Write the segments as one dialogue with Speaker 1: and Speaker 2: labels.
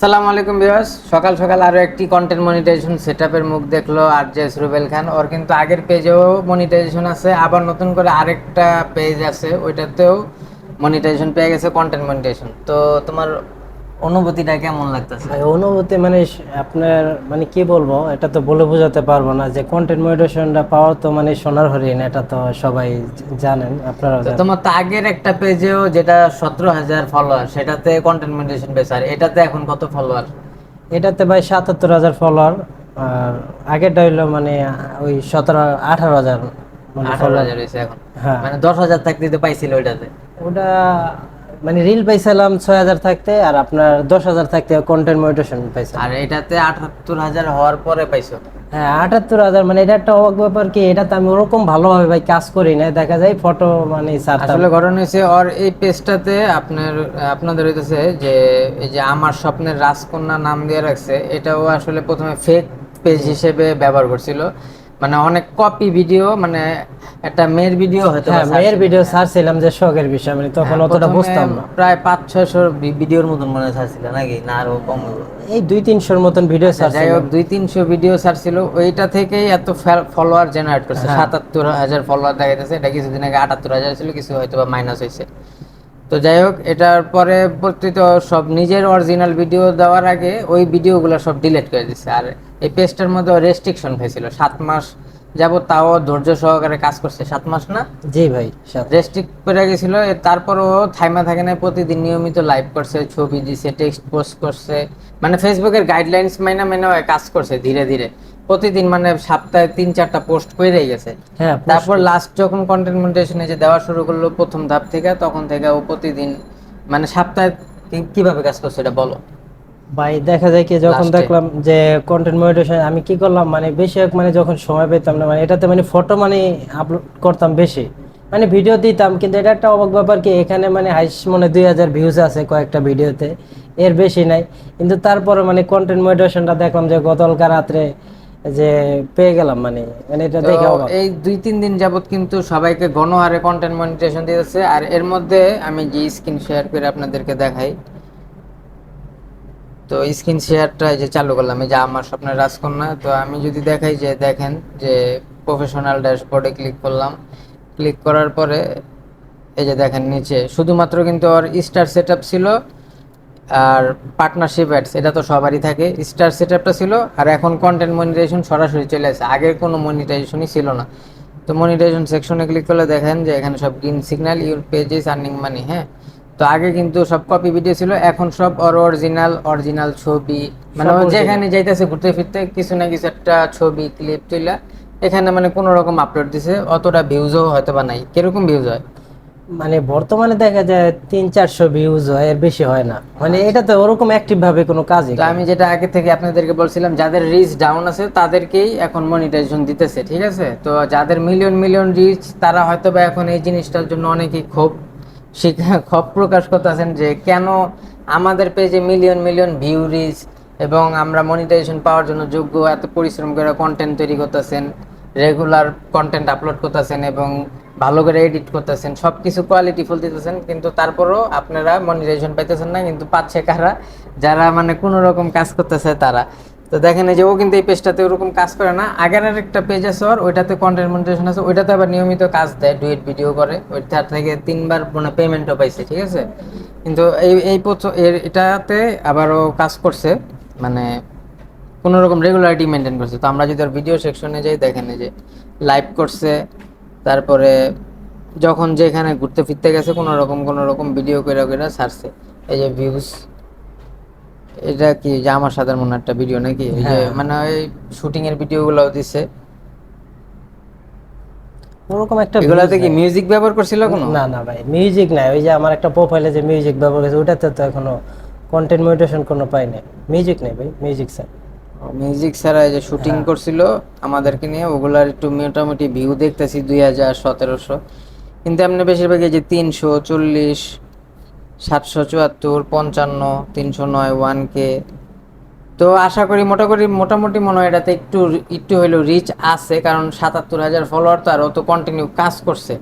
Speaker 1: আসসালামু আলাইকুম ভিউয়ার্স। সকাল সকাল আরও একটি কন্টেন্ট মনিটাইজেশন সেটআপের মুখ দেখল আর জে রুবেল খান। ওর কিন্তু আগের পেজেও মনিটাইজেশন আছে, আবার নতুন করে আরেকটা পেজ আছে, ওইটাতেও মনিটাইজেশন পেয়ে গেছে কন্টেন্ট মনিটাইজেশন তো তোমার অনুভূতিটা কেমন লাগতেছে?
Speaker 2: ভাই অনুভূতি মানে আপনার মানে কি বলব এটা তো বলে বোঝাতে পারব না যে কন্টেন্ট মডিটেশনটা পাওয়ার তো মানে সোনার হরিণ এটা তো সবাই জানেন আপনারা
Speaker 1: তোমার তো আগের একটা পেজেও যেটা সতেরো হাজার ফলোয়ার সেটাতে কন্টেন্ট মনিটাইজেশন পেয়েছে আর এটাতে এখন কত ফলোয়ার
Speaker 2: এটাতে ভাই সাতাত্তর হাজার ফলোয়ার আর আগেরটা হইল মানে ওই সতেরো আঠারো হাজার মানে
Speaker 1: আঠারো হাজার হয়েছে এখন।
Speaker 2: হ্যাঁ।
Speaker 1: মানে দশ হাজার থাকতে পাইছিল ওইটাতে।
Speaker 2: ওটা মানে রিল পাইছিলাম ছয় হাজার থাকতে আর আপনার দশ হাজার থাকতে কন্টেন্ট মডিটেশন পাইছিলাম।
Speaker 1: আর এটাতে আটাত্তর হাজার হওয়ার পরে পাইছো?
Speaker 2: হ্যাঁ আটাত্তর হাজার মানে এটা একটা অবাক ব্যাপার কি এটাতে আমি ওরকম ভালোভাবে ভাই কাজ করি না দেখা যায় ফটো মানে
Speaker 1: আসলে ঘটনা হয়েছে ওর এই পেজটাতে আপনার আপনাদের হইতেছে যে এই যে আমার স্বপ্নের রাজকন্যা নাম দিয়ে রাখছে এটাও আসলে প্রথমে ফেক পেজ হিসেবে ব্যবহার করছিল। মানে অনেক কপি ভিডিও মানে একটা মেয়ের ভিডিও হয়তো
Speaker 2: হ্যাঁ। মেয়ের ভিডিও ছাড়ছিলাম যে শখের বিষয় মানে তখন অতটা বুঝতাম না।
Speaker 1: প্রায় পাঁচ ছয়শো ভিডিওর মতন মনে ছাড়ছিল নাকি? না আরও কম
Speaker 2: এই দুই তিনশোর মতন ভিডিও
Speaker 1: যাই হোক দুই তিনশো ভিডিও ছাড়ছিল ওইটা থেকেই এত ফলোয়ার জেনারেট করছে
Speaker 2: হ্যাঁ।
Speaker 1: সাতাত্তর হাজার ফলোয়ার দেখাইতেছে এটা কিছুদিন আগে আটাত্তর হাজার ছিল কিছু হয়তো বা মাইনাস হয়েছে তো যাই হোক এটার পরে প্রতিত সব নিজের অরিজিনাল ভিডিও দেওয়ার আগে ওই ভিডিওগুলো সব ডিলিট করে দিচ্ছে আর এই পেজটার মধ্যে রেস্ট্রিকশন হয়েছিল সাত মাস যাবত তাও ধৈর্য সহকারে কাজ করছে সাত মাস না?
Speaker 2: জি ভাই
Speaker 1: রেস্ট্রিক্ট করে গেছিল তারপরও থাইমা থাকে না প্রতিদিন নিয়মিত লাইভ করছে ছবি দিছে টেক্সট পোস্ট করছে। মানে ফেসবুকের গাইডলাইন্স মাইনা মেনে কাজ করছে ধীরে ধীরে। প্রতিদিন মানে সপ্তাহে তিন চারটা পোস্ট করেই গেছে।
Speaker 2: হ্যাঁ
Speaker 1: তারপর লাস্ট যখন কন্টেন্ট মনিটাইজেশনে যে দেওয়া শুরু করল প্রথম ধাপ থেকে তখন থেকে ও প্রতিদিন মানে সপ্তাহে কীভাবে কাজ করছে এটা বলো?
Speaker 2: ভাই দেখা যায় কি যখন দেখলাম যে কন্টেন্ট আমি কি করলাম মানে বেশি মানে যখন সময় পেতাম না মানে এটাতে মানে ফটো মানে আপলোড করতাম বেশি। মানে ভিডিও দিতাম কিন্তু এটা একটা অবাক ব্যাপার কি এখানে মানে হাইস মানে দুই হাজার ভিউজ আছে কয়েকটা ভিডিওতে এর বেশি নাই। কিন্তু তারপরে মানে কন্টেন্ট মডিটেশনটা দেখলাম যে গতকালকা রাত্রে যে পেয়ে গেলাম মানে মানে এটা দেখে
Speaker 1: এই দুই তিন দিন যাবত কিন্তু সবাইকে গণহারে কন্টেন্ট মনিটাইজেশন দিয়েছে আর এর মধ্যে আমি যে স্ক্রিন শেয়ার করে আপনাদেরকে দেখাই তো স্ক্রিন শেয়ারটা এই যে চালু করলাম, এই যে আমার স্বপ্নের রাজকন্যা, তো আমি যদি দেখাই যে দেখেন যে প্রফেশনাল ড্যাশবোর্ডে ক্লিক করলাম ক্লিক করার পরে এই যে দেখেন নিচে, শুধুমাত্র কিন্তু ওর স্টার সেট ছিল আর পার্টনারশিপ অ্যাডস এটা তো সবারই থাকে স্টার সেটআপটা ছিল আর এখন কন্টেন্ট মনিটাইজেশন সরাসরি চলে আসে, আগের কোনো মনিটাইজেশনই ছিল না। তো মনিটাইজেশন সেকশনে ক্লিক করলে দেখেন যে এখানে সব green signal your page is earning money হ্যাঁ? তো আগে কিন্তু সব কপি ভিডিও ছিল এখন সব ওর অরিজিনাল অরিজিনাল ছবি মানে যেখানে যাইতেছে ঘুরতে ফিরতে কিছু না কিছু একটা ছবি ক্লিপ তুইলা এখানে মানে কোনো রকম আপলোড দিছে অতটা ভিউজও হয়তো বা নাই। কীরকম ভিউজ হয়?
Speaker 2: মানে বর্তমানে দেখা যায় তিন চারশো ভিউজ হয় এর বেশি হয় না। মানে এটা তো ওরকম অ্যাক্টিভ ভাবে কোনো কাজই
Speaker 1: তো আমি যেটা আগে থেকে আপনাদেরকে বলছিলাম যাদের রিচ ডাউন আছে তাদেরকেই এখন মনিটাইজেশন দিতেছে ঠিক আছে? তো যাদের মিলিয়ন মিলিয়ন রিচ তারা হয়তো বা এখন এই জিনিসটার জন্য অনেকেই ক্ষোভ ক্ষোভ প্রকাশ করতেছেন যে কেন আমাদের পেজে মিলিয়ন মিলিয়ন ভিউ রিচ এবং আমরা মনিটাইজেশন পাওয়ার জন্য যোগ্য এত পরিশ্রম করে কন্টেন্ট তৈরি করতেছেন রেগুলার কন্টেন্ট আপলোড করতেছেন এবং ভালো করে এডিট করতেছেন সব কিছু কোয়ালিটি ফুল দিতেছেন, কিন্তু তারপরও আপনারা মনিটাইজেশন পাইতেছেন না, কিন্তু পাচ্ছে কারা? যারা মানে কোনো রকম কাজ করতেছে তারা। তো দেখেন যে ও কিন্তু এই পেজটাতে ওরকম কাজ করে না। আগের আর একটা পেজ আছে ওর, ওইটাতে কন্টেন্ট মনিটাইজেশন আছে। ওইটাতে আবার নিয়মিত কাজ দেয় ডুয়েট ভিডিও করে। ওইটার থেকে তিনবার মানে পেমেন্টও পাইছে, ঠিক আছে? কিন্তু এই এই এর- এটাতে আবারও কাজ করছে। মানে কোনো রকম রেগুলারিটি মেনটেন করছে। তো আমরা যদি ওর ভিডিও সেকশনে যাই, দেখেন যে লাইভ করছে। তারপরে যখন যেখানে ঘুরতে ফিরতে গেছে কোনো রকম কোনো রকম ভিডিও করে করে ছাড়ছে। এই যে ভিউজ এটা কি যে আমার সাথে মনে একটা ভিডিও নাকি? যে
Speaker 2: হ্যাঁ।
Speaker 1: মানে ওই শুটিং এর ভিডিও গুলো দিছে।
Speaker 2: ওরকম একটা
Speaker 1: এগুলাতে কি মিউজিক ব্যবহার করছিল কোনো?
Speaker 2: না না ভাই মিউজিক নাই। ওই যে আমার একটা প্রোফাইলে যে মিউজিক ব্যবহার করেছে ওটাতে তো এখনও কন্টেন্ট মডিটেশন কোনো পাই নাই। মিউজিক নেই ভাই মিউজিক স্যার
Speaker 1: মিউজিক ছাড়া এই যে শুটিং
Speaker 2: হ্যাঁ।
Speaker 1: করছিল আমাদেরকে নিয়ে ওগুলার একটু মোটামুটি ভিউ দেখতেছি দুই হাজার সতেরোশো। কিন্তু এমনি বেশিরভাগ এই যে তিনশো চল্লিশ সাতশো চুয়াত্তর, পঞ্চান্ন, তিনশো নয়, ওয়ান কে। তো আশা করি মোটামুটি মোটামুটি মনে হয় এটাতে একটু একটু হইলেও রিচ আছে, কারণ সাতাত্তর হাজার ফলোয়ার তো আর ও তো কন্টিনিউ কাজ করছে।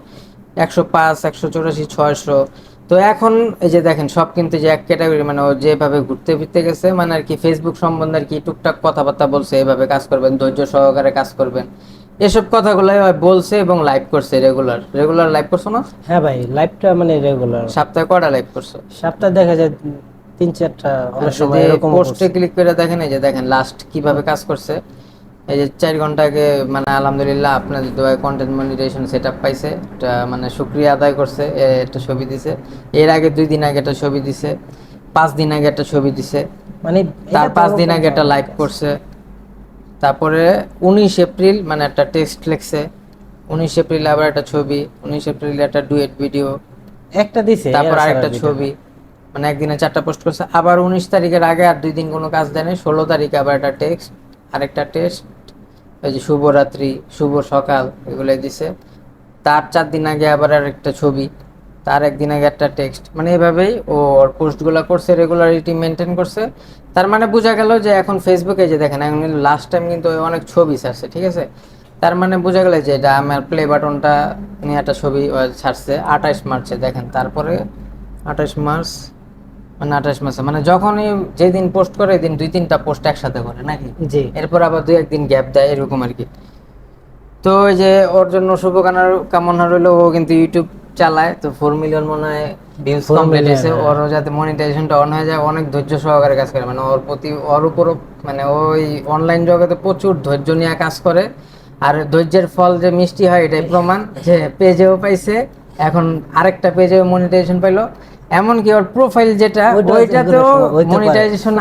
Speaker 1: একশো পাঁচ, একশো চৌরাশি, ছয়শো। তো এখন এই যে দেখেন, সব কিন্তু যে এক ক্যাটাগরি মানে ও যেভাবে ঘুরতে ফিরতে গেছে মানে আর কি ফেসবুক সম্বন্ধে আর কি টুকটাক কথাবার্তা বলছে, এভাবে কাজ করবেন, ধৈর্য সহকারে কাজ করবেন। এসব কথাগুলো বলছে এবং লাইভ করছে রেগুলার রেগুলার লাইভ করছ না?
Speaker 2: হ্যাঁ ভাই লাইভটা মানে রেগুলার
Speaker 1: সপ্তাহে কটা লাইভ করছ?
Speaker 2: সপ্তাহে দেখা যায় তিন চারটা অনেক সময় এরকম
Speaker 1: পোস্টে ক্লিক করে দেখেন এই যে দেখেন লাস্ট কীভাবে কাজ করছে? এই যে চার ঘণ্টা আগে মানে আলহামদুলিল্লাহ আপনাদের দোয়ায় কন্টেন্ট মনিটাইজেশন সেট আপ পাইছে। এটা মানে শুক্রিয়া আদায় করছে একটা ছবি দিছে। এর আগে দুই দিন আগে একটা ছবি দিছে পাঁচ দিন আগে একটা ছবি দিছে।
Speaker 2: মানে
Speaker 1: তার পাঁচ দিন আগে একটা লাইভ করছে। তারপরে উনিশ এপ্রিল মানে একটা টেক্সট লেখছে উনিশ এপ্রিল আবার একটা ছবি উনিশ এপ্রিল একটা ডুয়েট ভিডিও
Speaker 2: একটা দিছে
Speaker 1: তারপর আরেকটা ছবি। মানে একদিনে চারটা পোস্ট করছে আবার উনিশ তারিখের আগে আর দুই দিন কোনো কাজ দেয়নি ষোলো তারিখে আবার একটা টেক্সট আরেকটা টেক্সট ওই যে শুভরাত্রি শুভ সকাল এগুলো দিছে। তার চার দিন আগে আবার আরেকটা ছবি। তার একদিন আগে একটা টেক্সট মানে এভাবেই ও ওর পোস্টগুলো করছে রেগুলারিটি মেনটেন করছে। তার মানে বোঝা গেল যে এখন ফেসবুকে যে দেখেন এখন লাস্ট টাইম কিন্তু অনেক ছবি ছাড়ছে ঠিক আছে? তার মানে বোঝা গেল যে এটা আমার প্লে বাটনটা নিয়ে একটা ছবি ছাড়ছে আঠাশ মার্চে দেখেন। তারপরে আঠাশ মার্চ মানে আঠাশ মাসে মানে যখনই যেদিন পোস্ট করে দিন দুই তিনটা পোস্ট একসাথে করে নাকি?
Speaker 2: জি।
Speaker 1: এরপর আবার দুই একদিন গ্যাপ দেয় এরকম আর কি। তো ওই যে ওর জন্য শুভকামনা কামনা রইল ও কিন্তু ইউটিউব চালায় তো ফোর মিলিয়ন মনে হয় ভিউজ কমপ্লিট হয়েছে।
Speaker 2: হ্যাঁ।
Speaker 1: ওর যাতে মনিটাইজেশনটা অন হয়ে যায় অনেক ধৈর্য সহকারে কাজ করে। মানে ওর প্রতি ওর উপরও মানে ওই অনলাইন জগতে প্রচুর ধৈর্য নিয়ে কাজ করে। আর ধৈর্যের ফল যে মিষ্টি হয় এটাই প্রমাণ যে পেজেও পাইছে এখন আরেকটা পেজে মনিটাইজেশন পাইলো। এমনকি ওর প্রোফাইল যেটা ওইটাতেও। মনিটাইজেশন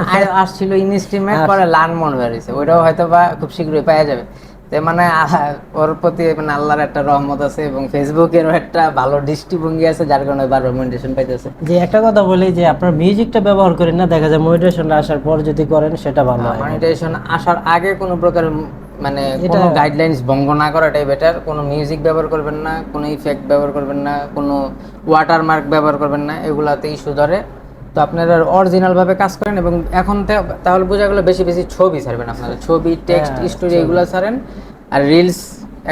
Speaker 1: আসছিল ইনস্ট্রিমে পরে লান মন হয়েছে। ওইটাও হয়তো বা খুব শীঘ্রই পাওয়া যাবে। তো মানে ওর প্রতি মানে আল্লাহর একটা রহমত আছে এবং ফেসবুকেরও একটা ভালো দৃষ্টিভঙ্গি আছে যার কারণে বারবার মনিটাইজেশন পাইতেছে।
Speaker 2: যে একটা কথা বলি যে আপনার মিউজিকটা ব্যবহার করেন না দেখা যায় মোটিভেশনটা আসার পর যদি করেন সেটা ভালো হয়
Speaker 1: মনিটাইজেশন আসার আগে কোনো প্রকার মানে কোনো গাইডলাইন্স ভঙ্গ না করাটাই বেটার কোনো মিউজিক ব্যবহার করবেন না কোনো ইফেক্ট ব্যবহার করবেন না কোনো ওয়াটারমার্ক ব্যবহার করবেন না এগুলাতেই ইস্যু ধরে তো আপনারা অরিজিনাল ভাবে কাজ করেন এবং এখন তাহলে বোঝা গেলো বেশি বেশি ছবি ছাড়বেন আপনারা। ছবি টেক্সট
Speaker 2: হ্যাঁ,
Speaker 1: স্টোরি এগুলো ছাড়েন। আর রিলস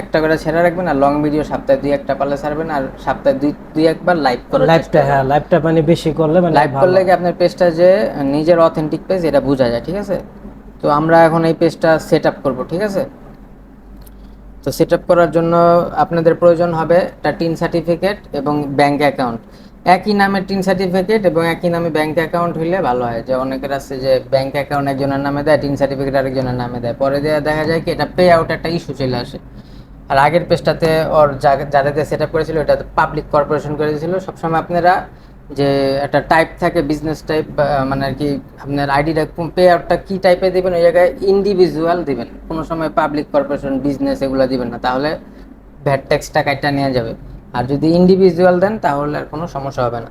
Speaker 1: একটা করে ছেড়ে রাখবেন আর লং ভিডিও সপ্তাহে দুই একটা পারলে ছাড়বেন আর সপ্তাহে দুই দুই একবার লাইভ করার
Speaker 2: লাইভটা হ্যাঁ লাইভটা মানে বেশি করলে মানে
Speaker 1: লাইভ করলে কি আপনার পেজটা যে নিজের অথেন্টিক পেজ এটা বোঝা যায় ঠিক আছে? তো আমরা এখন এই পেজটা সেট আপ করব ঠিক আছে? তো সেট আপ করার জন্য আপনাদের প্রয়োজন হবে একটা টিন সার্টিফিকেট এবং ব্যাংক অ্যাকাউন্ট একই নামে টিন সার্টিফিকেট এবং একই নামে ব্যাংক অ্যাকাউন্ট হইলে ভালো হয়। যে অনেকের আছে যে ব্যাংক অ্যাকাউন্ট একজনের নামে দেয় টিন সার্টিফিকেট আরেকজনের নামে দেয়। পরে দেখা যায় কি, এটা পে আউট একটা ইস্যু চলে আসে। আর আগের পেজটাতে ওর যারাতে সেট আপ করেছিল, এটা পাবলিক কর্পোরেশন করে দিয়েছিল সবসময় আপনারা যে একটা টাইপ থাকে বিজনেস টাইপ মানে আর কি আপনার আইডিটা পে আউটটা কি টাইপে দিবেন, ওই জায়গায় ইন্ডিভিজুয়াল দিবেন। কোনো সময় পাবলিক কর্পোরেশন বিজনেস এগুলো দিবেন না। তাহলে ভ্যাট ট্যাক্সটা কাইটটা নেওয়া যাবে। আর যদি ইন্ডিভিজুয়াল দেন, তাহলে আর কোনো সমস্যা হবে না।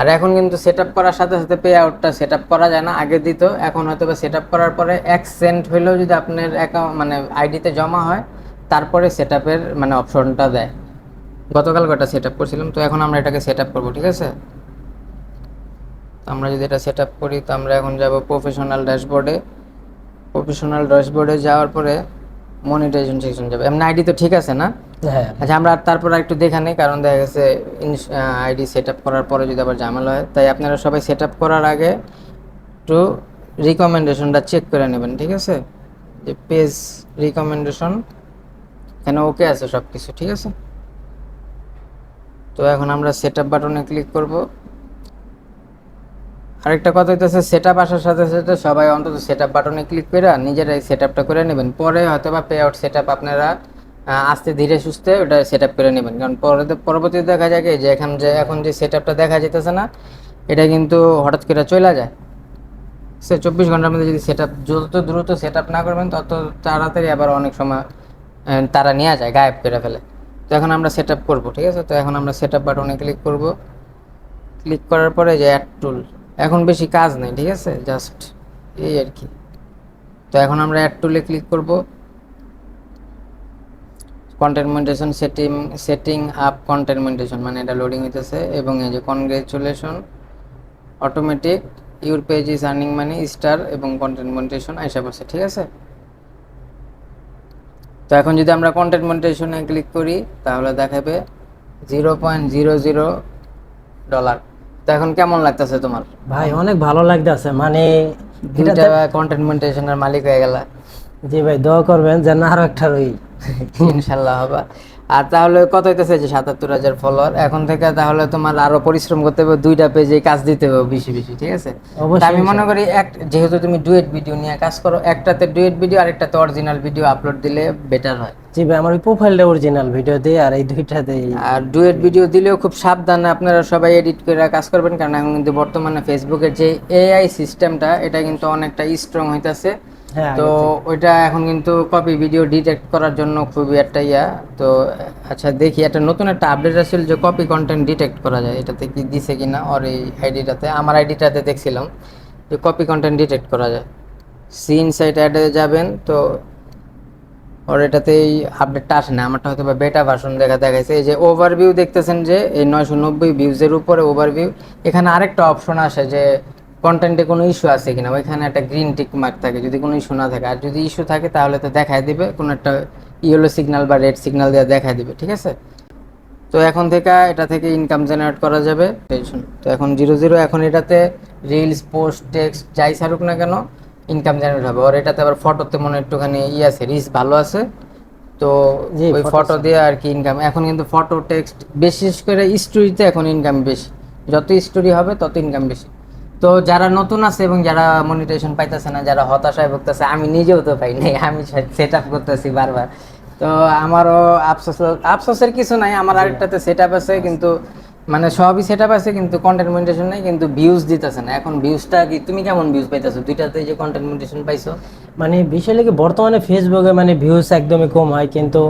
Speaker 1: আর এখন কিন্তু সেট আপ করার সাথে সাথে পে আউটটা সেট আপ করা যায় না। আগে দিত, এখন হয়তো বা সেট আপ করার পরে এক সেন্ট হইলেও যদি আপনার অ্যাকাউন্ট মানে আইডিতে জমা হয়, তারপরে সেট আপের মানে অপশনটা দেয়। গতকাল কটা সেট আপ করছিলাম, তো এখন আমরা এটাকে সেট আপ করব, ঠিক আছে? তো আমরা যদি এটা সেট আপ করি, তো আমরা এখন যাব প্রফেশনাল ড্যাশবোর্ডে প্রফেশনাল ড্যাশবোর্ডে যাওয়ার পরে মনিটাইজেশন সেকশন যাবে। এমনি আইডি তো ঠিক আছে না?
Speaker 2: হ্যাঁ।
Speaker 1: আচ্ছা আমরা তারপর একটু দেখে নিই কারণ দেখা গেছে আইডি সেট আপ করার পরে যদি আবার ঝামেলা হয় তাই আপনারা সবাই সেট আপ করার আগে একটু রিকমেন্ডেশনটা চেক করে নেবেন ঠিক আছে? যে পেজ রিকমেন্ডেশন এখানে ওকে আছে সব কিছু ঠিক আছে? তো এখন আমরা সেট আপ বাটনে ক্লিক করব। আরেকটা কথা হইতেছে সেট আপ আসার সাথে সাথে সবাই অন্তত সেট আপ বাটনে ক্লিক করে নিজেরাই সেট আপটা করে নেবেন। পরে হয়তো বা পে আউট সেট আপ আপনারা আস্তে ধীরে সুস্থে ওটা সেট আপ করে নেবেন। কারণ পরে পরবর্তীতে দেখা যায় যে এখন যে এখন যে সেট আপটা দেখা যেতেছে না, এটা কিন্তু হঠাৎ করে চলে যায়। সে চব্বিশ ঘণ্টার মধ্যে যদি সেট আপ যত দ্রুত সেট আপ না করবেন, তত তাড়াতাড়ি আবার অনেক সময় তারা নেওয়া যায়, গায়েব করে ফেলে। তো এখন আমরা সেট আপ করব, ঠিক আছে? তো এখন আমরা সেট আপ বাটনে ক্লিক করব। ক্লিক করার পরে যে অ্যাড টুল এখন বেশি কাজ নেই, ঠিক আছে? জাস্ট এই আর কি। তো এখন আমরা অ্যাড টুলে ক্লিক করব। Content monetisation setting setting up content monetisation মানে এটা লোডিং হইতেছে এবং এই যে congratulation automatic your page is earning money star এবং কন্টেন্ট মনিটেশন আইসা পড়ছে, ঠিক আছে? তো এখন যদি আমরা কন্টেন্ট মনিটেশনে ক্লিক করি, তাহলে দেখাবে zero point zero zero dollar তো এখন কেমন লাগতেছে তোমার?
Speaker 2: ভাই অনেক ভালো লাগতেছে মানে
Speaker 1: দুইটা কন্টেন্ট মালিক হয়ে গেলা।
Speaker 2: জি ভাই দোয়া করবেন যেন আরও একটা রই।
Speaker 1: ইনশাল্লাহ হবে। আর তাহলে কত হইতেছে যে সাতাত্তর হাজার ফলোয়ার এখন থেকে তাহলে তোমার আরও পরিশ্রম করতে হবে দুইটা পেজে কাজ দিতে হবে বেশি বেশি ঠিক আছে? আমি মনে করি এক যেহেতু তুমি ডুয়েট ভিডিও নিয়ে কাজ করো একটাতে ডুয়েট ভিডিও আর একটাতে অরিজিনাল ভিডিও আপলোড দিলে বেটার হয়।
Speaker 2: জি ভাই আমার ওই প্রোফাইলটা অরিজিনাল ভিডিও দিয়ে আর এই দুইটাতেই
Speaker 1: আর ডুয়েট ভিডিও দিলেও খুব সাবধানে আপনারা সবাই এডিট করে কাজ করবেন কারণ এখন কিন্তু বর্তমানে ফেসবুকের যে এআই সিস্টেমটা এটা কিন্তু অনেকটা স্ট্রং হইতাছে।
Speaker 2: হ্যাঁ
Speaker 1: তো ওইটা এখন কিন্তু কপি ভিডিও ডিটেক্ট করার জন্য খুবই একটা ইয়া। তো আচ্ছা দেখি একটা নতুন একটা আপডেট আসছিল যে কপি কন্টেন্ট ডিটেক্ট করা যায় এটাতে কি দিছে কিনা ওর এই আইডিটাতে আমার আইডিটাতে দেখছিলাম যে কপি কন্টেন্ট ডিটেক্ট করা যায়। সিন সাইট অ্যাডে যাবেন তো ওর এটাতে এই আপডেটটা আসে না, আমারটা হয়তো বা বেটা ভার্সন দেখা দেখাইছে। এই যে ওভারভিউ দেখতেছেন যে, এই নয়শো নব্বই ভিউজের উপরে ওভারভিউ এখানে আরেকটা অপশন আসে যে কন্টেন্টে কোনো ইস্যু আছে কিনা, ওইখানে একটা গ্রিন টিক মার্ক থাকে, যদি কোনো ইস্যু না থাকে। আর যদি ইস্যু থাকে, তাহলে তো দেখায় দিবে, কোনো একটা ইয়েলো সিগন্যাল বা রেড সিগন্যাল দিয়ে দেখায় দিবে, ঠিক আছে? তো এখন থেকে এটা থেকে ইনকাম জেনারেট করা যাবে। টেনশন তো এখন জিরো জিরো এখন এটাতে রিলস পোস্ট টেক্সট যাই ছাড়ুক না কেন ইনকাম জেনারেট হবে। আর এটাতে আবার ফটোতে মনে একটুখানি ই আছে রিস ভালো আছে। তো ওই ফটো দিয়ে আর কি ইনকাম এখন কিন্তু ফটো টেক্সট বিশেষ করে স্টোরিতে এখন ইনকাম বেশি। যত স্টোরি হবে তত ইনকাম বেশি। তো যারা নতুন আছে এবং যারা মনিটাইজেশন পাইতেছে না যারা হতাশায় ভুগতেছে আমি নিজেও তো পাই নাই আমি সেট আপ করতেছি বারবার। তো আমারও আফসোস আফসোসের কিছু নাই আমার আরেকটাতে সেট আপ আছে কিন্তু মানে সবই সেট আপ আছে, কিন্তু কন্টেন্ট মনিটেশন নেই, কিন্তু ভিউজ দিতেছে না। এখন ভিউজটা কি তুমি কেমন ভিউজ পাইতেছো? দুইটাতে যে কন্টেন্ট মনিটেশন পাইছো?
Speaker 2: মানে বিষয় কি, বর্তমানে ফেসবুকে মানে ভিউজ একদমই কম হয়, কিন্তু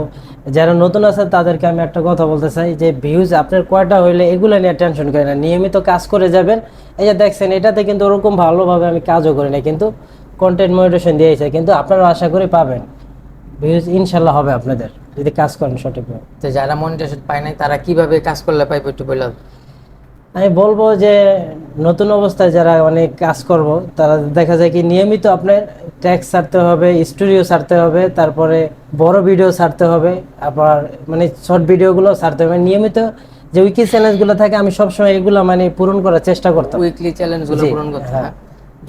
Speaker 2: যারা নতুন আছে, তাদেরকে আমি একটা কথা বলতে চাই যে ভিউজ আপনার কয়টা হইলে এগুলো নিয়ে টেনশন করেন না। নিয়মিত কাজ করে যাবেন। এই যে দেখছেন, এটাতে কিন্তু ওরকম ভালোভাবে আমি কাজও করি না কিন্তু কন্টেন্ট মনিটেশন দিয়েছে, কিন্তু আপনারা আশা করি পাবেন। ভিউজ ইনশাল্লাহ হবে আপনাদের। যদি কাজ করেন সঠিকভাবে
Speaker 1: তো যারা মনিটেশন পায় নাই তারা কীভাবে কাজ করলে পাইবে একটু বললাম
Speaker 2: আমি বলব যে নতুন অবস্থায় যারা অনেক কাজ করব তারা দেখা যায় কি নিয়মিত আপনার ট্যাক্স ছাড়তে হবে স্টুডিও ছাড়তে হবে তারপরে বড় ভিডিও ছাড়তে হবে আবার মানে শর্ট ভিডিওগুলো ছাড়তে হবে। নিয়মিত যে উইকি চ্যালেঞ্জগুলো থাকে আমি সবসময় এগুলো মানে পূরণ করার চেষ্টা করতাম।
Speaker 1: উইকলি
Speaker 2: চ্যালেঞ্জগুলো
Speaker 1: পূরণ করতে।
Speaker 2: হয়।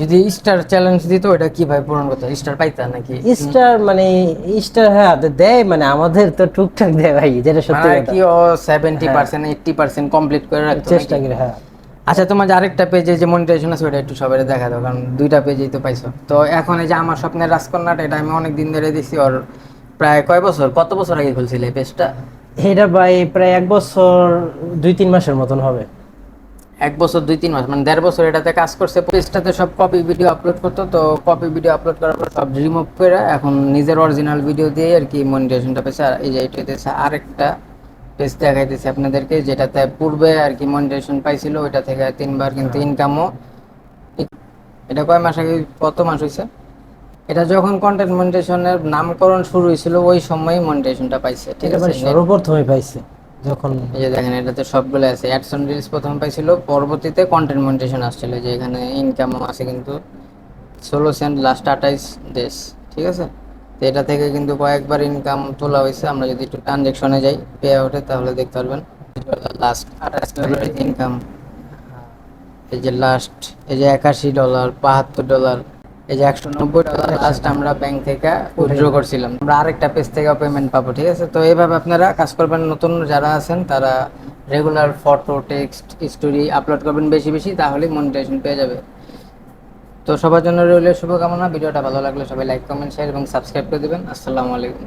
Speaker 1: যদি স্টার চ্যালেঞ্জ দিত ওটা কীভাবে পূরণ করতে? স্টার পাইতা নাকি?
Speaker 2: স্টার মানে স্টার হ্যাঁ দেয় মানে আমাদের তো টুকটাক দেয় ভাই যেটা সত্যি
Speaker 1: মানে
Speaker 2: কথা।
Speaker 1: কি ও seventy percent eighty percent complete করে রাখতো
Speaker 2: চেষ্টা? করি হ্যাঁ।
Speaker 1: আচ্ছা তোমার যে আরেকটা পেজে যে মনিটাইজেশন আছে ওটা একটু সবাই দেখা দাও কারণ দুইটা পেজেই তো পাইছো। তো এখন এই যে আমার স্বপ্নের রাজকন্যাটা এটা আমি অনেক দিন ধরে দিছি ওর প্রায় কয় বছর? কত বছর আগে খুলছিলে এই পেজটা
Speaker 2: এটা ভাই প্রায় এক বছর দুই তিন মাসের মতন হবে।
Speaker 1: এক বছর দুই তিন মাস মানে দেড় বছর এটাতে কাজ করছে। পেজটাতে সব কপি ভিডিও আপলোড করতো তো কপি ভিডিও আপলোড করার পর সব রিমুভ করে এখন নিজের অরিজিনাল ভিডিও দিয়ে আর কি মনিটাইজেশনটা পেয়েছে। আর এই যে এটা হইতেছে আরেকটা পেজ দেখাইতেছে আপনাদেরকে যেটাতে পূর্বে আর কি মনিটাইজেশন পাইছিল ওইটা থেকে তিনবার কিন্তু ইনকামও এটা কয় মাস আগে কত মাস হয়েছে এটা যখন কন্টেন্ট মনিটাইজেশনের নামকরণ শুরু হয়েছিল ওই সময়ই মনিটাইজেশনটা পাইছে ঠিক আছে?
Speaker 2: সর্বপ্রথমে পাইছে। যখন
Speaker 1: এই যে দেখেন এটাতে সবগুলো আছে। অ্যাডস অন রিলস প্রথম পাইছিল, পরবর্তীতে কন্টেন্ট মনিটেশন আসছিল, যে এখানে ইনকামও আছে কিন্তু ষোলো সেন্ট লাস্ট আঠাইশ দেশ ঠিক আছে? তো এটা থেকে কিন্তু কয়েকবার ইনকাম তোলা হয়েছে। আমরা যদি একটু ট্রানজেকশনে যাই পে আউটে তাহলে দেখতে পারবেন লাস্ট আঠাশ ডলারের ইনকাম এই যে লাস্ট এই যে একাশি ডলার বাহাত্তর ডলার এই যে একশো নব্বই ডলার লাস্ট আমরা ব্যাংক থেকে উইথড্র করছিলাম। আমরা আরেকটা পেজ থেকে পেমেন্ট পাবো, ঠিক আছে? তো এইভাবে আপনারা কাজ করবেন, নতুন যারা আছেন তারা regular photo text story upload করবেন বেশি বেশি তাহলে মনিটাইজেশন পেয়ে যাবে। তো সবার জন্য রইল শুভকামনা, ভিডিওটা ভালো লাগলে সবাই লাইক কমেন্ট শেয়ার এবং সাবস্ক্রাইব করে দেবেন। আসসালামু আলাইকুম।